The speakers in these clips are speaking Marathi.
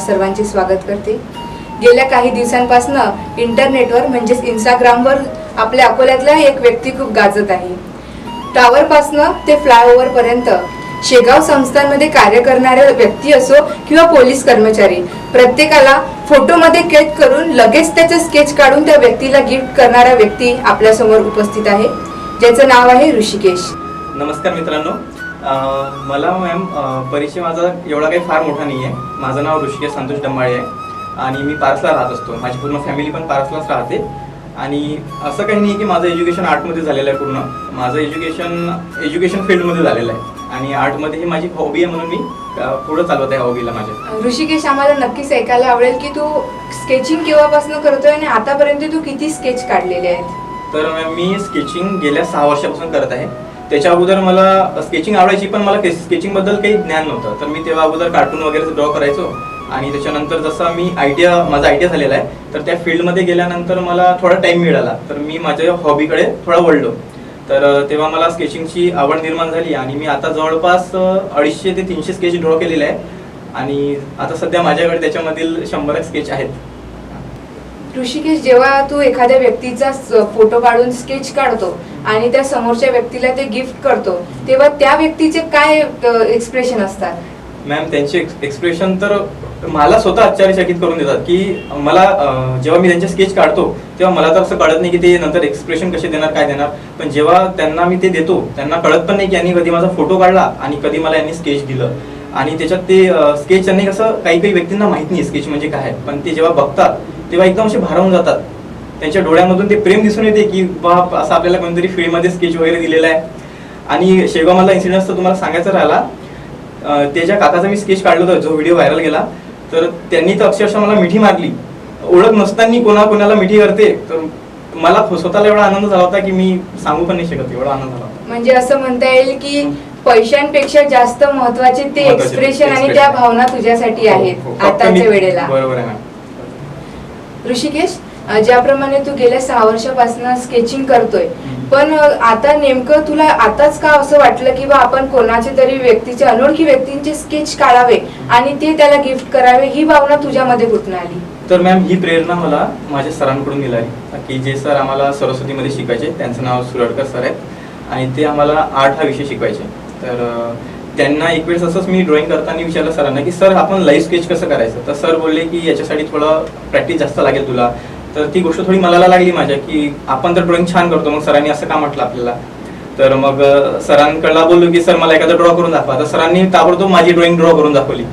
सर्वांचे स्वागत करते. गेल्या काही दिवसांपासून इंटरनेटवर म्हणजेच इंस्टाग्रामवर आपल्या अकोल्यातला एक व्यक्ती खूप गाजत आहे. टावरपासनं ते फ्लायओव्हरपर्यंत शेगाव संस्थांमध्ये कार्य करणाऱ्या व्यक्ती असो किंवा पोलीस कर्मचारी प्रत्येकाला फोटोमध्ये कैद करून लगेच त्याचं स्केच काढून त्या व्यक्तीला गिफ्ट करणारा व्यक्ती आपल्यासमोर उपस्थित आहे. ज्याचं नाव आहे ऋषिकेश. नमस्कार मित्रांनो. मला मॅम परिचय माझा एवढा काही फार मोठा नाही आहे माझं नाव ऋषिकेश संतोष डंबाळे आहे. आणि मी पारसला राहत असतो. माझी पूर्ण फॅमिली पण पारसलाच राहते. आणि असं काही नाही की माझं एज्युकेशन आर्टमध्ये झालेलं आहे पूर्ण. माझं एज्युकेशन एज्युकेशन फील्डमध्ये झालेलं आहे. आणि आर्टमध्ये ही माझी हॉबी आहे म्हणून मी पुढं चालवत आहे हॉबीला माझ्या. ऋषिकेश आम्हाला नक्कीच ऐकायला आवडेल की तू स्केचिंग केव्हापासून करतोय आणि आतापर्यंत तू किती स्केच काढलेले आहेत? तर मॅम मी स्केचिंग गेल्या सहा वर्षापासून करत आहे. त्याच्या अगोदर मला स्केचिंग आवडायची पण मला स्केचिंगबद्दल काही ज्ञान नव्हतं. तर मी तेव्हा अगोदर कार्टून वगैरे ड्रॉ करायचो. आणि त्याच्यानंतर जसं मी आयडिया माझा आयडिया झालेला आहे तर त्या फील्डमध्ये गेल्यानंतर मला थोडा टाइम मिळाला. तर मी माझ्या हॉबीकडे थोडा वळलो. तर तेव्हा मला स्केचिंगची आवड निर्माण झाली आणि मी आता जवळपास अडीचशे ते तीनशे स्केच ड्रॉ केलेले आहे. आणि आता सध्या माझ्याकडे त्याच्यामधील शंभर स्केच आहेत. ऋषिकेश जेव्हा तू एखाद्या व्यक्तीचा फोटो काढून स्केच काढतो आणि त्या समोरच्या व्यक्तीला ते गिफ्ट करतो तेव्हा त्या व्यक्तीचे काय एक्सप्रेशन असतात? मॅम त्यांचे एक्सप्रेशन तर मला स्वतः आश्चर्यचकित करून देतात की मला जेव्हा मी त्यांचे स्केच काढतो तेव्हा मला तर असं कळत नाही की ते नंतर एक्सप्रेशन कसे देणार काय देणार. पण जेव्हा त्यांना मी ते देतो त्यांना कळत पण नाही की यांनी कधी माझा फोटो काढला आणि कधी मला यांनी स्केच दिलं. आणि त्याच्यात ते स्केच त्यांनी कसं काही काही व्यक्तींना माहीत नाही स्केच म्हणजे काय. आहे. पण ते जेव्हा बघतात तेव्हा एकदम असे भारावून जातात. त्यांच्या डोळ्यामधून ते प्रेम दिसून येते की बाप असं आपल्याला कोणतरी फील्डमध्ये स्केच वगैरे दिलेला आहे. आणि शेगाव मधला इन्सिडेंट तर तुम्हाला सांगायचं राहिला त्याच्या काकाचा मी स्केच काढला होता जो व्हिडिओ व्हायरल गेला. तर त्यांनी तर अक्षरशः मला मिठी मारली. ओळख नसताना कोणा कोणाला मिठी करते. तर मला स्वतःला एवढा आनंद झाला होता की मी सांगू पण नाही शकत एवढा आनंद झाला होता. म्हणजे असं म्हणता येईल की पैशांपेक्षा जास्त महत्त्वाचे ते एक्सप्रेशन आणि. त्या भावना तुझ्यासाठी हो, आहेत हो. आताच्या वेळेला. बरोबर आहे ऋषिकेश ज्याप्रमाणे तू गेल्या सहा वर्षापासून स्केचिंग करतोय. पण आता नेमकं तुला आताच का असं वाटलं की बा आपण कोणाचे तरी व्यक्तीचे अनोळखी व्यक्तींचे स्केच काढावे आणि ते त्याला गिफ्ट करावे ही भावना तुझ्यामध्ये कुठून आली? तर मॅम ही प्रेरणा मला माझ्या सरांकडून मिळाली. की जे सर आम्हाला सरस्वतीमध्ये शिकायचे त्यांचं नाव सुरडकर सर आहेत. आणि ते आम्हाला आर्ट हा विषय शिकवायचे. तर त्यांना एक वेळेस असंच मी ड्रॉइंग करताना विचारलं सरांना की सर आपण लाईव्ह स्केच कसं करायचं? तर सर बोलले की याच्यासाठी थोडं प्रॅक्टिस जास्त लागेल तुला. तर ती गोष्ट थोडी मनाला लागली माझ्या की आपण तर ड्रॉइंग छान करतो मग सरांनी असं का म्हटलं आपल्याला? तर मग सरांकडला बोललो की सर मला एखादं ड्रॉ करून दाखवा. तर सरांनी ताबडतोब माझी ड्रॉइंग ड्रॉ करून दाखवली.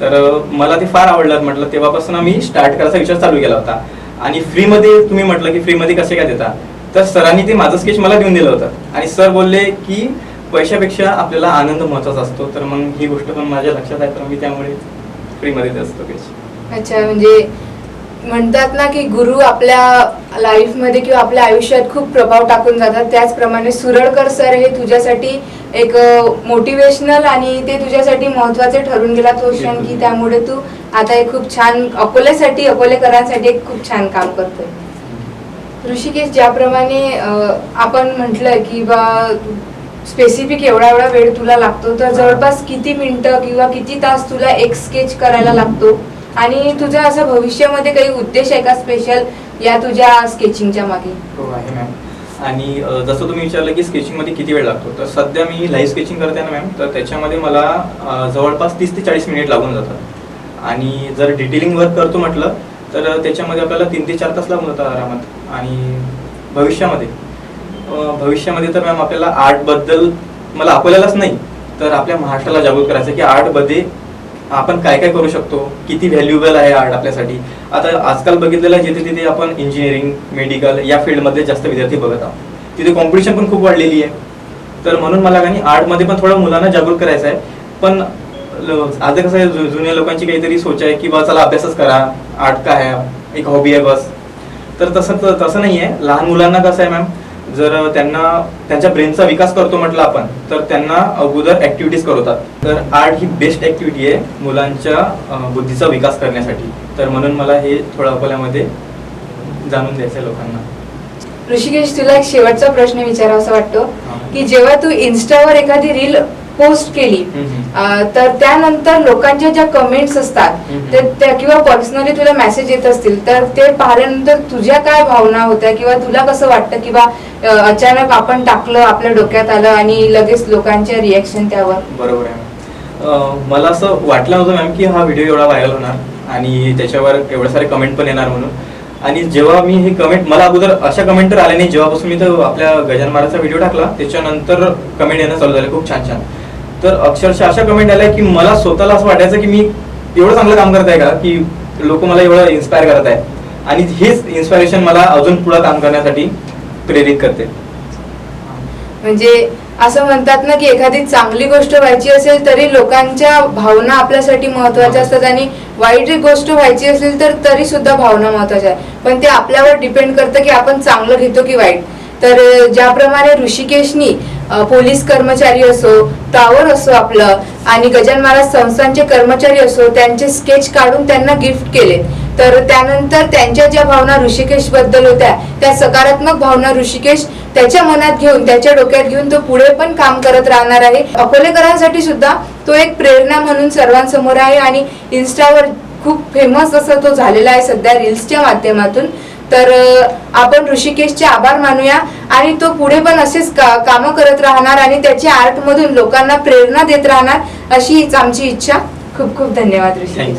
तर मला ते फार आवडलं. म्हटलं तेव्हापासून मी स्टार्ट करायचा विचार चालू केला होता. आणि फ्रीमध्ये तुम्ही म्हटलं की फ्रीमध्ये कसे काय देता? तर सरांनी ते माझं स्केच मला देऊन दिलं होतं. आणि सर बोलले की पैशापेक्षा आपल्याला आनंद महत्त्वाचा असतो. तर मग ही गोष्ट पण माझ्या लक्षात आहे. तर मी त्यामुळे फ्रीमध्ये असतो अच्छा म्हणजे म्हणतात ना की गुरु आपल्या लाईफमध्ये किंवा आपल्या आयुष्यात खूप प्रभाव टाकून जातात. त्याचप्रमाणे सुरळकर सर हे तुझ्यासाठी एक मोटिवेशनल आणि ते तुझ्यासाठी महत्त्वाचे ठरून गेला तो क्षण की त्यामुळे तू आता एक खूप छान अकोल्यासाठी अकोलेकरांसाठी एक खूप छान काम करतोय. ऋषिकेश ज्याप्रमाणे आपण म्हटलं की बा स्पेसिफिक एवढा एवढा वेळ तुला लागतो तर जवळपास किती मिनिटं किंवा किती तास तुला एक स्केच करायला लागतो? आणि तुझा असं भविष्यामध्ये काही उद्देश आहे का स्पेशल या तुझ्या स्केचिंगच्या मागे? हो आहे मॅम आणि अ, जसं तुम्ही विचारलं की स्केचिंगमध्ये किती वेळ लागतो तर सध्या मी लाईव्ह स्केचिंग करते ना मॅम तर त्याच्यामध्ये मला अ, जवळपास तीस ते चाळीस मिनिट लागून जातात. आणि जर डिटेलिंग वर्क करतो म्हटलं तर त्याच्यामध्ये आपल्याला तीन ते चार तास लागून जातात आरामात. आणि भविष्यामध्ये भविष्यामध्ये तर मॅम आपल्याला आर्टबद्दल मला अकोल्यालाच नाही तर आपल्या महाराष्ट्राला जागृत करायचं आहे की आर्टमध्ये आपण काय काय करू शकतो किती व्हॅल्युएबल आहे आर्ट आपल्यासाठी. आता आजकाल बघितलेलं आहे जिथे तिथे आपण इंजिनिअरिंग मेडिकल या फील्डमध्ये जास्त विद्यार्थी बघत आहोत. तिथे कॉम्पिटिशन पण खूप वाढलेली आहे. तर म्हणून मला काही आर्टमध्ये पण थोडं मुलांना जागरूक करायचं आहे. पण ल- आता कसं आहे जुन्या लोकांची काहीतरी सोच आहे की बा चला अभ्यासच करा. आर्ट काय आहे? एक हॉबी आहे बस. तर तसं तसं नाही आहे लहान मुलांना कसं आहे मॅम जर त्यांना त्यांच्या ब्रेनचा विकास करतो म्हटलं आपण तर त्यांना अगोदर ऍक्टिव्हिटीज करवतात. तर आर्ट ही बेस्ट ऍक्टिव्हिटी आहे मुलांच्या बुद्धीचा विकास करण्यासाठी. तर म्हणून मला हे थोडं अकोल्यामध्ये जाणून द्यायचं आहे लोकांना. ऋषिकेश तुला एक शेवटचा प्रश्न विचारावासा वाटतो हा. की जेव्हा तू इन्स्टावर एखादी रील पोस्ट केली. तर त्यानंतर लोकांच्या ज्या कमेंट्स असतात. ते त्या किंवा पर्सनली तुला मेसेज येत असतील तर ते पाहिल्यानंतर तुझ्या काय भावना होत्या किंवा तुला कसं वाटतं किंवा अचानक आपण टाकलं आपल्या डोक्यात आलं आणि लगेच लोकांचे रिएक्शन त्यावर? बरोबर आहे. मला असं वाटलं नव्हतं मॅम की हा व्हिडिओ एवढा व्हायरल होणार आणि त्याच्यावर एवढे सारे कमेंट पण येणार म्हणून. आणि जेव्हा मी हे कमेंट मला अगोदर अशा कमेंट तर आले नाही. जेव्हापासून मी तो आपल्या गजान महाराजचा व्हिडिओ टाकला त्याच्यानंतर कमेंट येणं चालू झाले. खूप छान छान. तर अक्षरशः अशा कमेंट आल्या की मला स्वतःला असं वाटायचं की मी एवढं चांगलं काम करत आहे का? की लोक मला एवढं इन्स्पायर करत आहे. आणि हेच इन्स्पायरेशन मला अजून पुढे काम करण्यासाठी प्रेरित करते. म्हणजे असं म्हणतात ना की एखादी चांगली गोष्ट व्हायची असेल तरी लोकांच्या भावना आपल्यासाठी महत्त्वाच्या असतात आणि वाईट गोष्ट व्हायची असेल तर तरी सुद्धा भावना महत्त्वाच्या आहे पण ते आपल्यावर डिपेंड करतं की आपण चांगलं घेतो की वाईट. तर ज्याप्रमाणे ऋषिकेशनी पोलीस कर्मचारी असो टावर असो आपलं आणि गजान महाराज संस्थांचे कर्मचारी असो त्यांचे स्केच काढून त्यांना गिफ्ट केले. तर त्यानंतर त्यांच्या ज्या भावना ऋषिकेशबद्दल होत्या त्या सकारात्मक भावना ऋषिकेश त्याच्या मनात घेऊन त्याच्या डोक्यात घेऊन तो पुढे पण काम करत राहणार आहे. अकोलेकरांसाठी सुद्धा तो एक प्रेरणा म्हणून सर्वांसमोर आहे आणि इन्स्टावर खूप फेमस असा तो झालेला आहे सध्या रील्सच्या माध्यमातून. तर आपण ऋषिकेशचे आभार मानूया आणि तो पुढे पण असेच का कामं करत राहणार आणि त्याच्या आर्टमधून लोकांना प्रेरणा देत राहणार अशी आमची इच्छा. खूप खूप धन्यवाद ऋषिकेश.